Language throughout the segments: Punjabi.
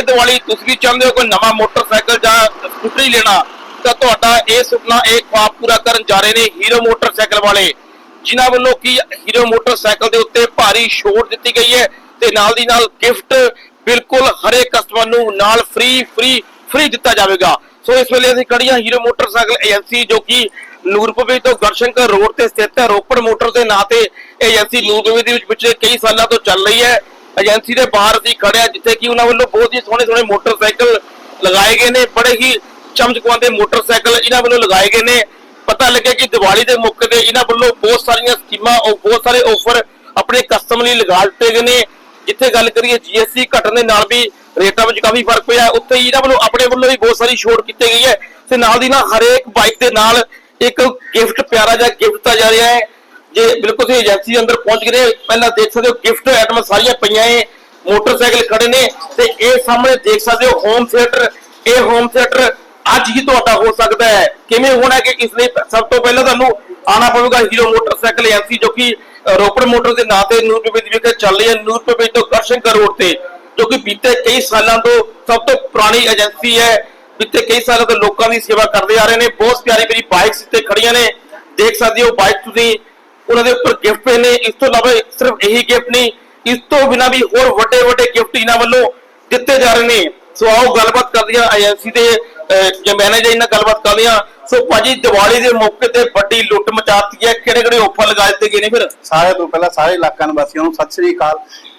ਇਹ ਦੀਵਾਲੀ ਤੁਸੀਂ ਵੀ ਚਾਹੁੰਦੇ ਹੋ ਕੋਈ ਨਵਾਂ ਮੋਟਰਸਾਈਕਲ ਜਾਂ ਸਕੂਟਰੀ ਲੈਣਾ, ਤਾਂ ਤੁਹਾਡਾ ਇਹ ਸੁਪਨਾ, ਇਹ ਖੁਆਬ ਪੂਰਾ ਕਰਨ ਜਾ ਰਹੇ ਨੇ ਹੀਰੋ ਮੋਟਰਸਾਈਕਲ ਵਾਲੇ। ਜਿਨ੍ਹਾਂ ਵੱਲੋਂ ਕੀ ਹੀਰੋ ਮੋਟਰਸਾਈਕਲ ਦੇ ਉੱਤੇ ਭਾਰੀ ਛੋਟ ਦਿੱਤੀ ਗਈ ਹੈ ਤੇ ਨਾਲ ਦੀ ਨਾਲ ਗਿਫਟ ਬਿਲਕੁਲ ਹਰੇਕ ਕਸਟਮਰ ਨੂੰ ਨਾਲ ਫ੍ਰੀ ਫ੍ਰੀ ਫ੍ਰੀ ਦਿੱਤਾ ਜਾਵੇਗਾ। ਸੋ ਇਸ ਵੇਲੇ ਅਸੀਂ ਖੜੀਆਂ ਹੀਰੋ ਮੋਟਰਸਾਈਕਲ ਏਜੰਸੀ ਜੋ ਕਿ ਨੂਰਪੁਰ ਤੋਂ ਗਰਸ਼ੰਕਰ ਰੋਡ ਤੇ ਸਥਿਤ ਹੈ। ਰੋਪੜ ਮੋਟਰ ਦੇ ਨਾਂ ਤੇ ਏਜੰਸੀ ਨੂਰਪੁਰ ਦੇ ਵਿੱਚ ਪਿਛਲੇ ਕਈ ਸਾਲਾਂ ਤੋਂ ਚੱਲ ਰਹੀ ਹੈ। ਏਜੰਸੀ ਦੇ ਬਾਹਰ ਅਸੀਂ ਖੜੇ ਜਿੱਥੇ ਕਿ ਉਹਨਾਂ ਵੱਲੋਂ ਬਹੁਤ ਹੀ ਸੋਹਣੇ ਸੋਹਣੇ ਮੋਟਰਸਾਈਕਲ ਲਗਾਏ ਗਏ ਨੇ, ਬੜੇ ਹੀ ਚਮਚਕਵਾਉਂਦੇ ਮੋਟਰਸਾਈਕਲ ਇਹਨਾਂ ਵੱਲੋਂ ਲਗਾਏ ਗਏ ਨੇ। ਪਤਾ ਲੱਗਿਆ ਕਿ ਦੀਵਾਲੀ ਦੇ ਮੌਕੇ ਤੇ ਇਹਨਾਂ ਵੱਲੋਂ ਬਹੁਤ ਸਾਰੀਆਂ ਸਕੀਮਾਂ ਔਰ ਬਹੁਤ ਸਾਰੇ ਆਫਰ ਆਪਣੇ ਕਸਟਮਰ ਲਈ ਲਗਾ ਦਿੱਤੇ ਗਏ ਨੇ। ਜਿੱਥੇ ਗੱਲ ਕਰੀਏ ਜੀਐਸਟੀ ਘਟਣ ਦੇ ਨਾਲ ਵੀ ਰੇਟਾਂ ਵਿੱਚ ਕਾਫੀ ਫ਼ਰਕ ਪਿਆ। ਉੱਥੇ ਹੀ ਇਹਨਾਂ ਵੱਲੋਂ ਆਪਣੇ ਵੱਲੋਂ ਵੀ ਬਹੁਤ ਸਾਰੀ ਛੋਟ ਕੀਤੀ ਗਈ ਹੈ। ਤੇ ਨਾਲ ਦੀ ਨਾਲ ਹਰੇਕ ਬਾਈਕ ਦੇ ਨਾਲ ਇੱਕ ਗਿਫਟ ਪਿਆਰਾ ਜਿਹਾ ਗਿਫਟ ਦਿੱਤਾ ਜਾ ਰਿਹਾ ਹੈ। ਜੇ ਬਿਲਕੁਲ ਤੁਸੀਂ ਏਜੰਸੀ ਦੇ ਅੰਦਰ ਪਹੁੰਚ ਗਏ, ਪਹਿਲਾਂ ਦੇਖ ਸਕਦੇ ਹੋ ਗਿਫਟ ਆਈਟਮਾਂ ਸਾਰੀਆਂ ਪਈਆਂ ਏ, ਮੋਟਰਸਾਈਕਲ ਖੜੇ ਨੇ, ਤੇ ਇਹ ਸਾਹਮਣੇ ਦੇਖ ਸਕਦੇ ਹੋ ਹੋਮ ਥੀਏਟਰ ਇਹ ਹੋਮ ਥੀਏਟਰ ਅੱਜ ਹੀ ਤੁਹਾਡਾ ਹੋ ਸਕਦਾ ਹੈ। ਕਿਵੇਂ ਹੋਣਾ ਕਿ ਇਸ ਲਈ ਸਭ ਤੋਂ ਪਹਿਲਾਂ ਤੁਹਾਨੂੰ ਆਣਾ ਪਵੇਗਾ ਹੀਰੋ ਮੋਟਰਸਾਈਕਲ ਏਜੰਸੀ ਜੋ ਕਿ ਰੋਪੜ ਮੋਟਰ ਦੇ ਨਾਂ ਤੇ ਨੂਰਪੁਰ ਦੀ ਵਿਖੇ ਚੱਲ ਰਹੀ ਹੈ। ਨੂਰਪੁਰ ਤੋਂ ਗੜਸ਼ੰਕਰ ਰੋਡ ਤੇ, ਜੋ ਕਿ ਬੀਤੇ ਕਈ ਸਾਲਾਂ ਤੋਂ ਸਭ ਤੋਂ ਪੁਰਾਣੀ ਏਜੰਸੀ ਹੈ। ਬੀਤੇ ਕਈ ਸਾਲਾਂ ਤੋਂ ਲੋਕਾਂ ਦੀ ਸੇਵਾ ਕਰਦੇ ਆ ਰਹੇ ਨੇ। ਬਹੁਤ ਪਿਆਰੀ ਮੇਰੀ ਬਾਈਕਸ ਇੱਥੇ ਖੜੀਆਂ ਨੇ। ਦੇਖ ਸਕਦੇ ਹੋ ਬਾਈਕ ਤੁਸੀਂ ਉਹਨਾਂ ਦੇ ਉੱਪਰ ਗਿਫਟ ਨੇ। ਇਸ ਤੋਂ ਇਲਾਵਾ ਸਿਰਫ ਇਹੀ ਗਿਫਟ ਨਹੀਂ ਇਸ ਤੋਂ ਬਿਨਾ ਵੀ ਹੋਰ ਵੱਡੇ ਵੱਡੇ ਗਿਫਟ ਇਹਨਾਂ ਵੱਲੋਂ ਦਿੱਤੇ ਜਾ ਰਹੇ ਨੇ। ਸੋ ਆਓ ਗੱਲਬਾਤ ਕਰਦੇ ਹਾਂ ਏਜੰਸੀ ਦੇ ਅਹ, ਮੈਨੇਜਰ ਇਹਨਾਂ ਗੱਲਬਾਤ ਕਰਦੇ ਹਾਂ। ਸੋ ਭਾਜੀ ਦੀਵਾਲੀ ਦੇ ਮੌਕੇ ਤੇ ਵੱਡੀ ਲੁੱਟ ਮਚਾਤੀ ਹੈ। ਕਿਹੜੇ ਕਿਹੜੇ ਆਫਰ ਲਗਾ ਦਿੱਤੇ ਗਏ ਨੇ ਫਿਰ? ਸਾਰਿਆਂ ਤੋਂ ਪਹਿਲਾਂ ਸਾਰੇ ਇਲਾਕਾ ਨਿਵਾਸੀਆਂ ਨੂੰ ਸਤਿ ਸ੍ਰੀ ਅਕਾਲ।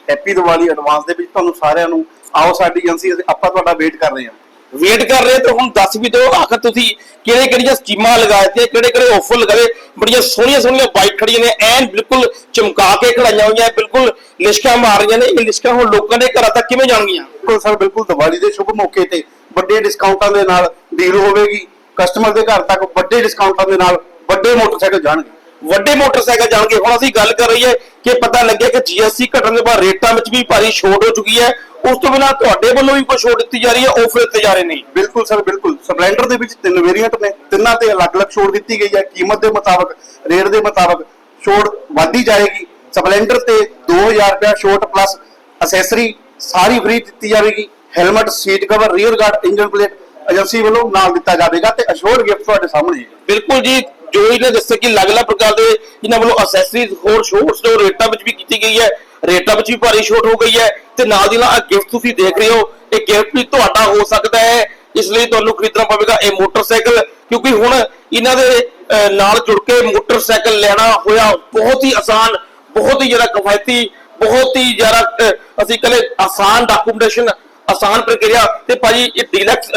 ਹੈਪੀ ਦੀਵਾਲੀ ਐਡਵਾਂਸ ਦੇ ਵਿੱਚ ਤੁਹਾਨੂੰ ਸਾਰਿਆਂ ਨੂੰ। ਆਓ ਸਾਡੀ ਏਜੰਸੀ ਆਪਾਂ ਤੁਹਾਡਾ ਵੇਟ ਕਰ ਰਹੇ ਹਾਂ। ਵੇਟ ਕਰ ਰਹੇ ਤਾਂ ਹੁਣ ਦੱਸ ਵੀ ਦਿਓ ਆਖਰ ਤੁਸੀਂ ਕਿਹੜੇ ਕਿਹੜੀਆਂ ਸਕੀਮਾਂ ਲਗਾਏ ਤੇ ਕਿਹੜੇ ਕਿਹੜੇ ਆਫਰ ਲਗਾਏ। ਬੜੀਆਂ ਸੋਹਣੀਆਂ ਸੋਹਣੀਆਂ ਬਾਈਕ ਖੜੀਆਂ ਨੇ ਐਨ ਬਿਲਕੁਲ ਚਮਕਾ ਕੇ ਖੜਾਈਆਂ ਹੋਈਆਂ ਬਿਲਕੁਲ ਲਿਸ਼ਕਾਂ ਮਾਰ ਰਹੀਆਂ ਨੇ। ਇਹ ਲਿਸ਼ਕਾਂ ਹੁਣ ਲੋਕਾਂ ਦੇ ਘਰਾਂ ਤੱਕ ਕਿਵੇਂ ਜਾਣਗੀਆਂ? ਬਿਲਕੁਲ ਸਰ ਬਿਲਕੁਲ ਦੀਵਾਲੀ ਦੇ ਸ਼ੁਭ ਮੌਕੇ ਤੇ ਵੱਡੇ ਡਿਸਕਾਊਂਟਾਂ ਦੇ ਨਾਲ ਡੀਲ ਹੋਵੇਗੀ। ਕਸਟਮਰ ਦੇ ਘਰ ਤੱਕ ਵੱਡੇ ਡਿਸਕਾਊਂਟਾਂ ਦੇ ਨਾਲ ਵੱਡੇ ਮੋਟਰਸਾਈਕਲ ਜਾਣਗੇ। ਵੱਡੇ ਮੋਟਰਸਾਈਕਲ ਜਾਣਗੇ। ਹੁਣ ਅਸੀਂ ਗੱਲ ਕਰ ਰਹੀ ਹੈ ਕਿ ਪਤਾ ਲੱਗਿਆ ਕਿ ਜੀਐਸਟੀ ਘਟਣ ਦੇ ਬਾਅਦ ਰੇਟਾਂ ਵਿੱਚ ਵੀ ਭਾਰੀ ਛੋਟ ਹੋ ਚੁੱਕੀ ਹੈ। ਉਸ ਤੋਂ ਬਿਨਾਂ ਤੁਹਾਡੇ ਵੱਲੋਂ ਵੀ ਕੋਈ ਛੋਟ ਦਿੱਤੀ ਜਾ ਰਹੀ ਹੈ ਆਫਰ ਦਿੱਤੇ ਜਾ ਰਹੇ ਨੇ ਬਿਲਕੁਲ ਸਰ ਬਿਲਕੁਲ। ਸਪਲੈਂਡਰ ਦੇ ਵਿੱਚ ਤਿੰਨ ਵੇਰੀਐਂਟ ਨੇ। ਤਿੰਨਾਂ ਤੇ ਅਲੱਗ-ਅਲੱਗ ਛੋਟ ਦਿੱਤੀ ਗਈ ਹੈ। ਕੀਮਤ ਦੇ ਮੁਤਾਬਕ ਰੇਟ ਦੇ ਮੁਤਾਬਕ ਛੋਟ ਵਧਦੀ ਜਾਏਗੀ। ਸਪਲੈਂਡਰ ਤੇ 2000 ਰੁਪਏ ਛੋਟ ਪਲੱਸ ਅਸੈਸਰੀ ਸਾਰੀ ਫ੍ਰੀ ਦਿੱਤੀ ਜਾਵੇਗੀ। Helmet seat cover rear guard engine plate agency ਵੱਲੋਂ ਨਾਲ ਦਿੱਤਾ ਜਾਵੇਗਾ ਤੇ ਅਸ਼ੋਰ ਗਿਫਟ ਤੁਹਾਡੇ ਸਾਹਮਣੇ ਬਿਲਕੁਲ ਜੀ ਜੋ ਇਹਨੇ ਦੱਸਿਆ ਕਿ ਅਲੱਗ-ਅਲੱਗ ਪ੍ਰਕਾਰ ਦੇ ਇਹਨਾਂ ਵੱਲੋਂ ਅਸੈਸਰੀਜ਼ ਹੋਰ ਛੋਟਸ ਜੋ ਰੇਟਾਂ ਵਿੱਚ ਵੀ ਕੀਤੀ ਗਈ ਹੈ। ਰੇਟਾਂ ਵਿੱਚ ਵੀ ਭਾਰੀ ਛੋਟ ਹੋ ਗਈ ਹੈ ਤੇ ਨਾਲ ਦੀ ਨਾਲ ਗਿਫਟ ਤੁਸੀਂ ਦੇਖ ਰਹੇ ਹੋ, ਇਹ ਗਿਫਟ ਵੀ ਤੁਹਾਡਾ ਹੋ ਸਕਦਾ ਹੈ। ਇਸ ਲਈ ਤੁਹਾਨੂੰ ਖਰੀਦਣਾ ਪਵੇਗਾ ਇਹ ਮੋਟਰਸਾਈਕਲ, ਕਿਉਂਕਿ ਹੁਣ ਇਹਨਾਂ ਦੇ ਨਾਲ ਜੁੜ ਕੇ ਮੋਟਰਸਾਈਕਲ ਲੈਣਾ ਹੋਇਆ ਬਹੁਤ ਹੀ ਆਸਾਨ, ਬਹੁਤ ਹੀ ਜ਼ਿਆਦਾ ਕਿਫਾਇਤੀ, ਬਹੁਤ ਹੀ ਜ਼ਿਆਦਾ ਅਸੀਂ ਕਹਿੰਦੇ ਆਸਾਨ ਡਾਕੂਮੈਂਟੇਸ਼ਨ ਆਸਾਨ ਪ੍ਰਕਿਰਿਆ ਤੇ ਭਾਜੀ ਇਹ ਡੀਲਕਸ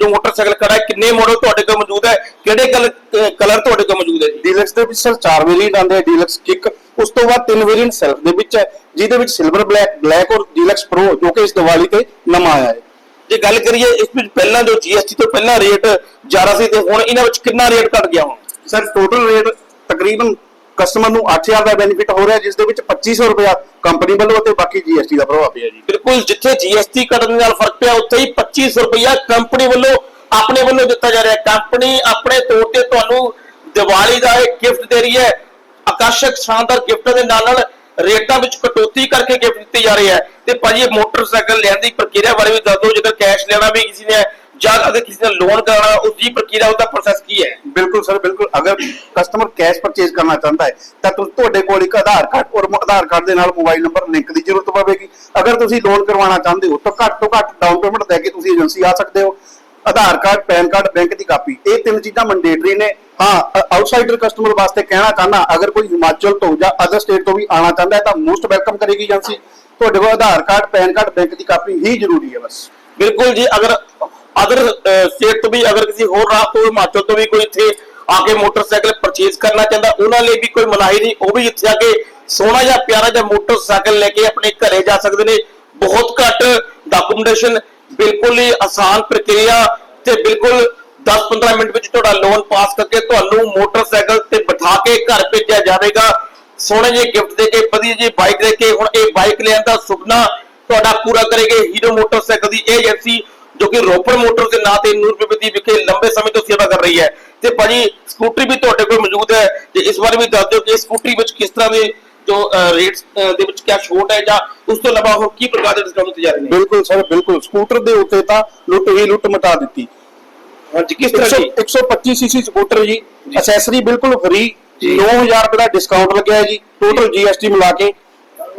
ਜੋ ਮੋਟਰਸਾਈਕਲ ਖੜਾ ਹੈ, ਕਿੰਨੇ ਮਾਡਲ ਤੁਹਾਡੇ ਕੋਲ ਮੌਜੂਦ ਹੈ, ਕਿਹੜੇ ਕਲਰ ਤੁਹਾਡੇ ਕੋਲ ਮੌਜੂਦ ਹੈ? ਜੀ ਡੀਲਕਸ ਦੇ ਵਿੱਚ ਸਰ ਚਾਰ ਵੇਰੀਐਂਟ ਆਉਂਦੇ ਆ ਡੀਲਕਸ ਕਿੱਕ ਉਸ ਤੋਂ ਬਾਅਦ ਤਿੰਨ ਵੇਰੀਐਂਟ ਸੈਲਫ ਦੇ ਵਿੱਚ ਹੈ ਜਿਹਦੇ ਵਿੱਚ ਸਿਲਵਰ ਬਲੈਕ ਬਲੈਕ ਔਰ ਡੀਲਕਸ ਪ੍ਰੋ ਜੋ ਕਿ ਇਸ ਦੀਵਾਲੀ ਤੇ ਨਵਾਂ ਆਇਆ ਹੈ। ਜੇ ਗੱਲ ਕਰੀਏ ਇਸ ਵਿੱਚ ਪਹਿਲਾਂ ਜੋ ਜੀਐਸਟੀ ਤੋਂ ਪਹਿਲਾਂ ਰੇਟ ਜ਼ਿਆਦਾ ਸੀ ਤੇ ਹੁਣ ਇਹਨਾਂ ਵਿੱਚ ਕਿੰਨਾ ਰੇਟ ਘਟ ਗਿਆ ਹੁਣ? ਸਰ ਟੋਟਲ ਰੇਟ ਤਕਰੀਬਨ ਕਸਟਮਰ ਨੂੰ 8000 ਦਾ ਬੈਨੀਫਿਟ ਹੋ ਰਿਹਾ ਜਿਸ ਦੇ ਵਿੱਚ 2500 ਰੁਪਇਆ ਕੰਪਨੀ ਵੱਲੋਂ ਅਤੇ ਬਾਕੀ ਜੀਐਸਟੀ ਦਾ ਪ੍ਰਭਾਵ ਪਿਆ ਜੀ। ਬਿਲਕੁਲ ਜਿੱਥੇ ਜੀਐਸਟੀ ਘਟਣ ਨਾਲ ਫ਼ਰਕ ਪਿਆ ਉੱਥੇ ਹੀ 2500 ਰੁਪਇਆ ਕੰਪਨੀ ਵੱਲੋਂ ਆਪਣੇ ਵੱਲੋਂ ਦਿੱਤਾ ਜਾ ਰਿਹਾ ਕੰਪਨੀ ਆਪਣੇ ਤੌਰ ਤੇ ਤੁਹਾਨੂੰ ਦੀਵਾਲੀ ਦਾ ਇੱਕ ਗਿਫਟ ਦੇ ਰਹੀ ਹੈ। ਆਕਰਸ਼ਕ ਸ਼ਾਨਦਾਰ ਗਿਫਟ ਦੇ ਨਾਲ ਨਾਲ ਰੇਟਾਂ ਵਿੱਚ ਕਟੌਤੀ ਕਰਕੇ ਗਿਫਟ ਦਿੱਤੀ ਜਾ ਰਹੀ ਹੈ। ਤੇ ਭਾਜੀ ਇਹ ਮੋਟਰਸਾਈਕਲ ਲੈਣ ਦੀ ਪ੍ਰਕਿਰਿਆ ਬਾਰੇ ਵੀ ਦੱਸ ਦਿਓ, ਜੇਕਰ ਕੈਸ਼ ਲੈਣਾ ਵੀ ਕਿਸੇ ਨੇ ਜਾਂ ਅਗਰ ਕਿਸੇ ਨੇ ਲੋਨ ਕਰਾਉਣਾ, ਉਸ ਦੀ ਪ੍ਰਕਿਰਿਆ, ਉਹਦਾ ਪ੍ਰੋਸੈਸ ਕੀ ਹੈ? ਬਿਲਕੁਲ ਸਰ, ਬਿਲਕੁਲ। ਅਗਰ ਕਸਟਮਰ ਕੈਸ਼ ਪਰਚੇਜ਼ ਕਰਨਾ ਚਾਹੁੰਦਾ ਹੈ, ਤਾਂ ਤੁਹਾਡੇ ਕੋਲ ਇੱਕ ਆਧਾਰ ਕਾਰਡ ਔਰ ਆਧਾਰ ਕਾਰਡ ਦੇ ਨਾਲ ਮੋਬਾਈਲ ਨੰਬਰ ਲਿੰਕ ਦੀ ਜ਼ਰੂਰਤ ਪਵੇਗੀ। ਅਗਰ ਤੁਸੀਂ ਲੋਨ ਕਰਵਾਉਣਾ ਚਾਹੁੰਦੇ ਹੋ, ਤਾਂ ਘੱਟ ਤੋਂ ਘੱਟ ਡਾਊਨ ਪੇਮੈਂਟ ਦੇ ਕੇ ਤੁਸੀਂ ਏਜੰਸੀ ਆ ਸਕਦੇ ਹੋ। Aadhaar card, PAN card, bank ਦੀ ਕਾਪੀ, ਇਹ ਤਿੰਨ ਚੀਜ਼ਾਂ ਮੈਂਡੇਟਰੀ ਨੇ। ਹਾਂ ਆਊਟਸਾਈਡਰ ਕਸਟਮਰ ਵਾਸਤੇ ਕਹਿਣਾ ਚਾਹਨਾ ਅਗਰ ਕੋਈ ਹਿਮਾਚਲ ਤੋਂ ਜਾਂ ਅਦਰ ਸਟੇਟ ਤੋਂ ਵੀ ਆਉਣਾ ਚਾਹੁੰਦਾ ਹੈ ਤਾਂ ਮੋਸਟ ਵੈਲਕਮ ਕਰੇਗੀ ਏਜੰਸੀ। ਤੁਹਾਡੇ ਕੋਲ Aadhaar card, PAN card, bank ਦੀ ਕਾਪੀ ਹੀ ਜ਼ਰੂਰੀ ਹੈ ਬਸ। ਬਿਲਕੁਲ ਜੀ, ਅਗਰ ਅਦਰ ਸਟੇਟ ਤੋਂ ਵੀ, ਅਗਰ ਕਿਸੇ ਹੋਰ ਰਾਜ ਤੋਂ, ਹਿਮਾਚਲ ਤੋਂ ਵੀ ਕੋਈ ਇੱਥੇ ਆ ਕੇ ਮੋਟਰਸਾਈਕਲ ਪਰਚੇਜ਼ ਕਰਨਾ ਚਾਹੁੰਦਾ, ਉਹਨਾਂ ਲਈ ਵੀ ਕੋਈ ਮਨਾਹੀ ਨਹੀਂ। ਉਹ ਵੀ ਇੱਥੇ ਆ ਕੇ ਸੋਹਣਾ ਜਿਹਾ ਪਿਆਰਾ ਜਿਹਾ ਮੋਟਰਸਾਈਕਲ ਲੈ ਕੇ ਆਪਣੇ ਘਰੇ ਜਾ ਸਕਦੇ ਨੇ। ਬਹੁਤ ਘੱਟ ਡਾਕੂਮੈਂਟੇਸ਼ਨ ਬਿਲਕੁਲ ਹੀ ਆਸਾਨ ਪ੍ਰਕਿਰਿਆ। ਤੇ ਬਿਲਕੁਲ 10-15 ਮਿੰਟ ਵਿੱਚ ਤੁਹਾਡਾ ਲੋਨ ਪਾਸ ਕਰਕੇ ਤੁਹਾਨੂੰ ਮੋਟਰਸਾਈਕਲ ਤੇ ਬਿਠਾ ਕੇ ਘਰ ਭੇਜਿਆ ਜਾਵੇਗਾ। ਸੋਹਣੇ ਜਿਹੇ ਗਿਫਟ ਦੇ ਕੇ, ਵਧੀਆ ਜਿਹੀ ਬਾਈਕ ਦੇ ਕੇ। ਹੁਣ ਇਹ ਬਾਈਕ ਲੈਣ ਦਾ ਸੁਪਨਾ ਤੁਹਾਡਾ ਪੂਰਾ ਕਰੇਗੇ ਹੀਰੋ ਮੋਟਰਸਾਈਕਲ ਦੀ ਏਜੰਸੀ ਜੋ ਕਿ ਰੋਪੜ ਮੋਟਰ ਦੇ ਨਾਂ ਤੇ ਨੂਰਪੁਰ ਦੀ ਵਿਖੇ ਲੰਬੇ ਸਮੇਂ ਤੋਂ ਸੇਵਾ ਕਰ ਰਹੀ ਹੈ। ਤੇ ਭਾਜੀ ਸਕੂਟਰੀ ਵੀ ਤੁਹਾਡੇ ਕੋਲ ਮੌਜੂਦ ਹੈ। ਤੇ ਇਸ ਬਾਰੇ ਵੀ ਦੱਸ ਦਿਓ ਕਿ ਸਕੂਟਰੀ ਵਿੱਚ ਕਿਸ ਤਰ੍ਹਾਂ ਦੇ ਜੋ ਰੇਟਸ ਦੇ ਵਿੱਚ ਕਿਆ ਛੋਟ ਹੈ ਜਾਂ ਉਸ ਤੋਂ ਇਲਾਵਾ ਹੋਰ ਕੀ ਪ੍ਰਕਾਰ ਦੇ ਡਿਸਕਾਊਂਟ ਦਿੱਤੇ ਜਾ ਰਹੇ ਨੇ? ਬਿਲਕੁਲ, ਸਰ, ਬਿਲਕੁਲ। ਸਕੂਟਰ ਦੇ ਉੱਤੇ ਤਾਂ ਲੁੱਟ ਹੀ ਲੁੱਟ ਮਟਾ ਦਿੱਤੀ। ਹਾਂਜੀ ਕਿਸ ਤਰ੍ਹਾਂ ਜੀ? 125 ਸੀਸੀ ਸਕੂਟਰ ਜੀ। ਅਸੈਸਰੀ ਬਿਲਕੁਲ ਫ੍ਰੀ ਜੀ। 9000 ਰੁਪਏ ਦਾ ਡਿਸਕਾਊਂਟ ਲੱਗਿਆ ਜੀ ਟੋਟਲ ਜੀਐਸਟੀ ਮਿਲਾ ਕੇ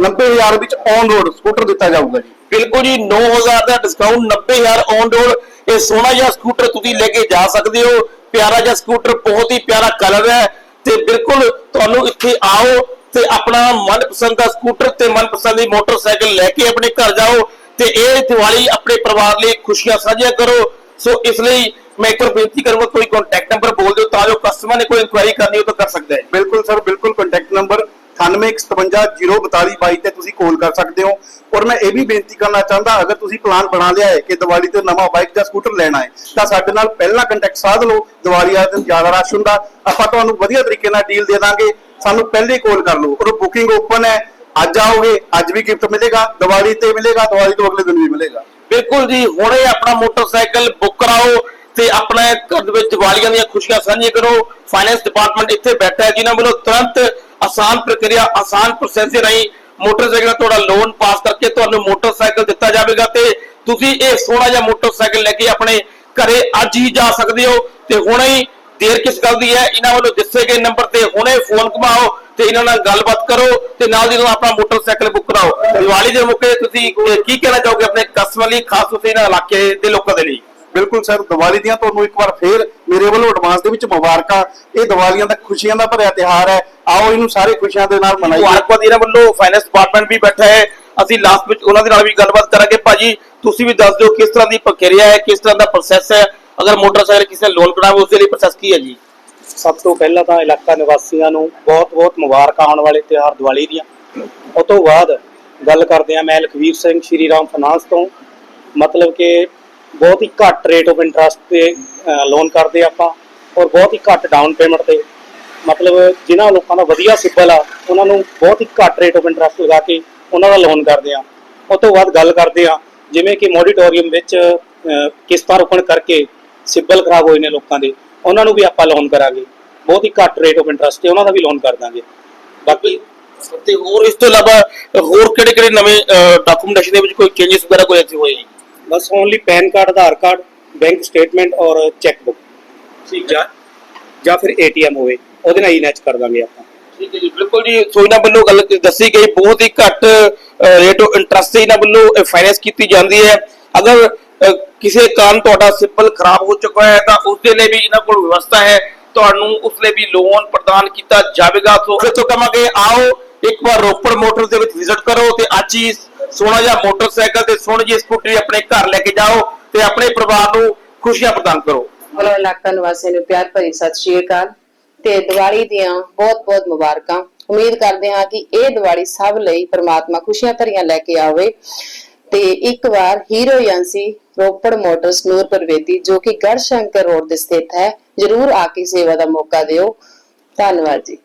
90000 ਵਿੱਚ ਔਨ ਰੋਡ ਸਕੂਟਰ ਦਿੱਤਾ ਜਾਊਗਾ ਜੀ। ਬਿਲਕੁਲ ਜੀ 9000 ਦਾ ਡਿਸਕਾਊਂਟ 90000 ਔਨ ਰੋਡ ਇਹ ਸੋਹਣਾ ਜਿਹਾ ਸਕੂਟਰ ਤੁਸੀਂ ਲੈ ਕੇ ਜਾ ਸਕਦੇ ਹੋ। ਪਿਆਰਾ ਜਿਹਾ ਸਕੂਟਰ ਬਹੁਤ ਹੀ ਪਿਆਰਾ ਕਲਰ ਹੈ। ਤੇ ਬਿਲਕੁਲ ਤੁਹਾਨੂੰ ਇੱਥੇ ਆਓ ਤੇ ਆਪਣਾ ਮਨਪਸੰਦ ਦਾ ਸਕੂਟਰ ਤੇ ਮਨਪਸੰਦ ਦੀ ਮੋਟਰਸਾਈਕਲ ਲੈ ਕੇ ਆਪਣੇ ਘਰ ਜਾਓ ਤੇ ਇਹ ਦੀਵਾਲੀ ਆਪਣੇ ਪਰਿਵਾਰ ਲਈ ਖੁਸ਼ੀਆਂ ਸਾਂਝੀਆਂ ਕਰੋ। ਸੋ ਇਸ ਲਈ ਮੈਂ ਇੱਕ ਵਾਰ ਬੇਨਤੀ ਕਰੂੰਗਾ ਕੋਈ ਕੰਟੈਕਟ ਨੰਬਰ ਬੋਲ ਦਿਓ ਤਾਂ ਜੋ ਕਸਟਮਰ ਨੇ ਕੋਈ ਇਨਕੁਆਇਰੀ ਕਰਨੀ ਹੋ ਤਾਂ ਕਰ ਸਕਦਾ ਹੈ ਬਿਲਕੁਲ ਸਰ ਬਿਲਕੁਲ ਕੰਟੈਕਟ ਨੰਬਰ 9815042042 ਤੇ ਤੁਸੀਂ ਕਾਲ ਕਰ ਸਕਦੇ ਹੋ। ਔਰ ਮੈਂ ਇਹ ਵੀ ਬੇਨਤੀ ਕਰਨਾ ਚਾਹੁੰਦਾ ਅਗਰ ਤੁਸੀਂ ਪਲਾਨ ਬਣਾ ਲਿਆ ਹੈ ਕਿ ਦੀਵਾਲੀ ਤੇ ਨਵਾਂ ਬਾਈਕ ਜਾਂ ਸਕੂਟਰ ਲੈਣਾ ਹੈ ਤਾਂ ਸਾਡੇ ਨਾਲ ਪਹਿਲਾਂ ਕੰਟੈਕਟ ਸਾਧ ਲਓ ਦੀਵਾਲੀ ਵਾਲੇ ਦਿਨ ਜ਼ਿਆਦਾ ਰਸ਼ ਹੁੰਦਾ। ਆਪਾਂ ਤੁਹਾਨੂੰ ਵਧੀਆ ਤਰੀਕੇ ਨਾਲ ਡੀਲ ਦੇ ਦਾਂਗੇ ਸਾਨੂੰ ਪਹਿਲੇ ਕਾਲ ਕਰ ਲਓ। ਔਰ ਬੁਕਿੰਗ ਓਪਨ ਹੈ ਅੱਜ ਆਓਗੇ ਅੱਜ ਵੀ ਗਿਫਟ ਮਿਲੇਗਾ ਦੀਵਾਲੀ ਤੇ ਮਿਲੇਗਾ ਦੀਵਾਲੀ ਤੋਂ ਅਗਲੇ ਦਿਨ ਵੀ ਮਿਲੇਗਾ। ਬਿਲਕੁਲ ਜੀ ਹੁਣੇ ਆਪਣਾ ਮੋਟਰਸਾਈਕਲ ਬੁੱਕ ਕਰਾਓ ਤੇ ਆਪਣੇ ਘਰ ਦੇ ਵਿੱਚ ਦੀਵਾਲੀਆਂ ਦੀਆਂ ਖੁਸ਼ੀਆਂ ਸਾਂਝੀਆਂ ਕਰੋ। ਫਾਈਨੈਂਸ ਡਿਪਾਰਟਮੈਂਟ ਇੱਥੇ ਬੈਠਾ ਹੈ, ਜਿਨ੍ਹਾਂ ਵੱਲੋਂ ਤੁਰੰਤ ਆਸਾਨ ਪ੍ਰਕਿਰਿਆ, ਆਸਾਨ ਪ੍ਰੋਸੈਸ ਦੇ ਰਾਹੀਂ ਮੋਟਰਸਾਈਕਲ ਤੁਹਾਡਾ ਲੋਨ ਪਾਸ ਕਰਕੇ ਤੁਹਾਨੂੰ ਮੋਟਰਸਾਈਕਲ ਦਿੱਤਾ ਜਾਵੇਗਾ ਤੇ ਤੁਸੀਂ ਇਹ ਸੋਹਣਾ ਜਿਹਾ ਮੋਟਰਸਾਈਕਲ ਲੈ ਕੇ ਆਪਣੇ ਘਰੇ ਅੱਜ ਹੀ ਜਾ ਸਕਦੇ ਹੋ ਤੇ ਹੁਣੇ ਹੀ ਦੇਰ ਕਿਸ ਗੱਲ ਦੀ ਹੈ? ਇਹਨਾਂ ਵੱਲੋਂ ਦਿੱਤੇ ਗਏ ਨੰਬਰ ਤੇ ਹੁਣੇ ਫੋਨ ਘੁਮਾਓ ਤੇ ਇਹਨਾਂ ਨਾਲ ਗੱਲਬਾਤ ਕਰੋ ਤੇ ਨਾਲ ਦੀ ਨਾਲ ਆਪਣਾ ਮੋਟਰਸਾਈਕਲ ਬੁੱਕ ਕਰਾਓ। ਦੀਵਾਲੀ ਦੇ ਮੌਕੇ ਤੁਸੀਂ ਕੀ ਕਹਿਣਾ ਚਾਹੋਗੇ ਆਪਣੇ ਕਸਟਮਰ ਲਈ, ਖਾਸ ਤੌਰ ਤੇ ਇਹਨਾਂ ਇਲਾਕੇ ਦੇ ਲੋਕਾਂ ਦੇ ਲਈ? ਬਿਲਕੁਲ ਸਰ ਦੀਵਾਲੀ ਦੀਆਂ ਤੁਹਾਨੂੰ ਇੱਕ ਵਾਰ ਫੇਰ ਮੇਰੇ ਵੱਲੋਂ ਐਡਵਾਂਸ ਦੇ ਵਿੱਚ ਮੁਬਾਰਕਾਂ। ਇਹ ਦੀਵਾਲੀਆਂ ਦਾ ਖੁਸ਼ੀਆਂ ਦਾ ਭਰਿਆ ਤਿਉਹਾਰ ਹੈ। ਆਓ ਇਹਨੂੰ ਸਾਰੇ ਖੁਸ਼ੀਆਂ ਦੇ ਨਾਲ ਮਨਾਈਏ। ਮੁਬਾਰਕਬਾਦ ਇਹਨਾਂ ਵੱਲੋਂ ਫਾਈਨੈਂਸ ਡਿਪਾਰਟਮੈਂਟ ਵੀ ਬੈਠਾ ਹੈ। ਅਸੀਂ ਲਾਸਟ ਵਿੱਚ ਉਹਨਾਂ ਦੇ ਨਾਲ ਵੀ ਗੱਲਬਾਤ ਕਰਾਂਗੇ। ਭਾਜੀ ਤੁਸੀਂ ਵੀ ਦੱਸ ਦਿਓ ਕਿਸ ਤਰ੍ਹਾਂ ਦੀ ਪ੍ਰਕਿਰਿਆ ਹੈ ਕਿਸ ਤਰ੍ਹਾਂ ਦਾ ਪ੍ਰੋਸੈਸ ਹੈ? ਅਗਰ ਮੋਟਰਸਾਈਕਲ ਕਿਸੇ ਨੇ ਲੋਨ ਕਰਾਵੇ ਉਸ ਦੇ ਲਈ ਪ੍ਰੋਸੈਸ ਕੀ ਹੈ ਜੀ? ਸਭ ਤੋਂ ਪਹਿਲਾਂ ਤਾਂ ਇਲਾਕਾ ਨਿਵਾਸੀਆਂ ਨੂੰ ਬਹੁਤ-ਬਹੁਤ ਮੁਬਾਰਕਾਂ ਆਉਣ ਵਾਲੇ ਤਿਉਹਾਰ ਦੀਵਾਲੀ ਦੀਆਂ। ਉਸ ਤੋਂ ਬਾਅਦ ਗੱਲ ਕਰਦੇ ਹਾਂ ਮੈਂ ਲਖਵੀਰ ਸਿੰਘ ਸ਼੍ਰੀ ਰਾਮ ਫਾਈਨਾਂਸ ਤੋਂ। ਮਤਲਬ ਕਿ ਬਹੁਤ ਹੀ ਘੱਟ ਰੇਟ ਆਫ ਇੰਟਰਸਟ ਤੇ ਲੋਨ ਕਰਦੇ ਆਪਾਂ ਔਰ ਬਹੁਤ ਹੀ ਘੱਟ ਡਾਊਨ ਪੇਮੈਂਟ ਤੇ। ਮਤਲਬ ਜਿਨ੍ਹਾਂ ਲੋਕਾਂ ਦਾ ਵਧੀਆ ਸਿਬਲ ਆ, ਉਹਨਾਂ ਨੂੰ ਬਹੁਤ ਹੀ ਘੱਟ ਰੇਟ ਆਫ ਇੰਟਰਸਟ ਲਗਾ ਕੇ ਉਹਨਾਂ ਦਾ ਲੋਨ ਕਰਦੇ ਆ। ਉਸ ਤੋਂ ਬਾਅਦ ਗੱਲ ਕਰਦੇ ਆ, ਜਿਵੇਂ ਕਿ ਮੋਡੀਟੋਰੀਅਮ ਵਿੱਚ ਕਿਸ਼ਤਾਂ ਰੁਕਣ ਕਰਕੇ ਸਿਬਲ ਖਰਾਬ ਹੋਏ ਨੇ ਲੋਕਾਂ ਦੇ, ਉਹਨਾਂ ਨੂੰ ਵੀ ਆਪਾਂ ਲੋਨ ਕਰਾਂਗੇ। ਬਹੁਤ ਹੀ ਘੱਟ ਰੇਟ ਆਫ ਇੰਟਰਸਟ ਤੇ ਉਹਨਾਂ ਦਾ ਵੀ ਲੋਨ ਕਰ ਦਾਂਗੇ। ਬਾਕੀ ਤੇ ਹੋਰ ਇਸ ਤੋਂ ਇਲਾਵਾ ਹੋਰ ਕਿਹੜੇ ਕਿਹੜੇ ਨਵੇਂ ਡਾਕੂਮੈਂਟੇਸ਼ਨ ਦੇ ਵਿੱਚ ਕੋਈ ਚੇਂਜਸ ਵਗੈਰਾ ਕੋਈ ਇੱਥੇ ਹੋਏ? ਜੀ ਬਸ only PAN card Aadhaar card bank statement ਔਰ ਚੈੱਕ ਬੁੱਕ ਠੀਕ ਹੈ। ਜਾਂ ਫਿਰ ਏਟੀਐਮ ਹੋਵੇ ਉਹਦੇ ਨਾਲ ਹੀ ਨੈਚ ਕਰ ਦਾਂਗੇ ਆਪਾਂ। ਠੀਕ ਹੈ ਜੀ ਬਿਲਕੁਲ ਜੀ। ਸੋ ਇਹਨਾਂ ਵੱਲੋਂ ਗੱਲ ਦੱਸੀ ਗਈ ਬਹੁਤ ਹੀ ਘੱਟ ਰੇਟ ਆਫ ਇੰਟਰਸਟ ਤੇ ਇਹਨਾਂ ਵੱਲੋਂ ਫਾਈਨੈਂਸ ਕੀਤੀ ਜਾਂਦੀ ਹੈ। ਅਗਰ ਅਹ, ਕਿਸੇ ਕਾਰਨ ਤੁਹਾਡਾ ਸਿੰਪਲ ਖਰਾਬ ਹੋ ਚੁੱਕਾ ਹੈ ਤਾਂ ਉਸ ਦੇ ਲਈ ਵੀ ਇਹਨਾਂ ਕੋਲ ਵਿਵਸਥਾ ਹੈ। ਤੁਹਾਨੂੰ ਉਸ ਲਈ ਵੀ ਲੋਨ ਪ੍ਰਦਾਨ ਕੀਤਾ ਜਾਵੇਗਾ। ਸੋ ਫਿਰ ਤੋਂ ਕਹਾਂਗੇ ਆਓ ਇੱਕ ਵਾਰ ਰੋਪੜ ਮੋਟਰ ਦੇ ਵਿੱਚ ਵਿਜ਼ਿਟ ਕਰੋ ਤੇ ਅੱਜ ਹੀ ਸੋਹਣਾ ਜਿਹਾ ਮੋਟਰਸਾਈਕਲ ਤੇ ਸੋਹਣੀ ਜਿਹੀ ਸਕੂਟਰੀ ਆਪਣੇ ਘਰ ਲੈ ਕੇ ਜਾਓ ਤੇ ਆਪਣੇ ਪਰਿਵਾਰ ਨੂੰ ਖੁਸ਼ੀਆਂ ਪ੍ਰਦਾਨ ਕਰੋ। ਵੱਲੋਂ ਇਲਾਕਾ ਨਿਵਾਸੀਆਂ ਨੂੰ ਪਿਆਰ ਭਰੀ ਸਤਿ ਸ਼੍ਰੀ ਅਕਾਲ ਤੇ ਦੀਵਾਲੀ ਦੀਆਂ ਬਹੁਤ-ਬਹੁਤ ਮੁਬਾਰਕਾਂ। ਉਮੀਦ ਕਰਦੇ ਹਾਂ ਕਿ ਇਹ ਦੀਵਾਲੀ ਸਭ ਲਈ ਪਰਮਾਤਮਾ ਖੁਸ਼ੀਆਂ ਭਰੀਆਂ ਲੈ ਕੇ ਆਵੇ। ਤੇ ਇੱਕ ਵਾਰ hero agency Ropar Motors Nurpur Vedi, ਜੋ ਕਿ ਗੜਸ਼ੰਕਰ ਰੋਡ ਤੇ ਸਥਿਤ ਹੈ, ਜਰੂਰ ਆ ਕੇ ਸੇਵਾ ਦਾ ਮੌਕਾ ਦਿਓ। ਧੰਨਵਾਦ ਜੀ।